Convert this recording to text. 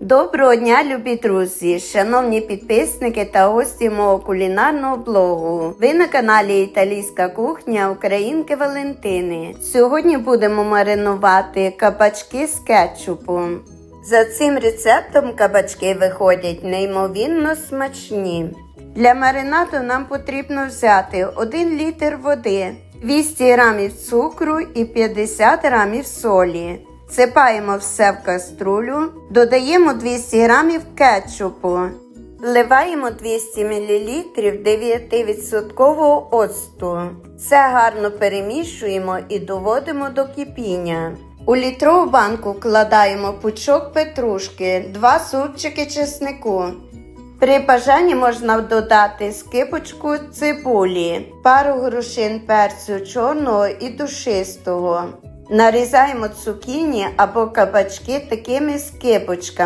Доброго дня, любі друзі, шановні підписники та гості мого кулінарного блогу. Ви на каналі Італійська кухня Українки Валентини. Сьогодні будемо маринувати кабачки з кетчупом. За цим рецептом кабачки виходять неймовірно смачні. Для маринаду нам потрібно взяти 1 літр води, 200 г цукру і 50 г солі. Сипаємо все в каструлю, додаємо 200 г кетчупу, вливаємо 200 мл 9% оцту. Все гарно перемішуємо і доводимо до кипіння. У літрову банку вкладаємо пучок петрушки, 2 супчики чеснику. При бажанні можна додати скипочку цибулі, пару грушин перцю чорного і душистого. Нарізаємо цукіні або кабачки такими скипочками.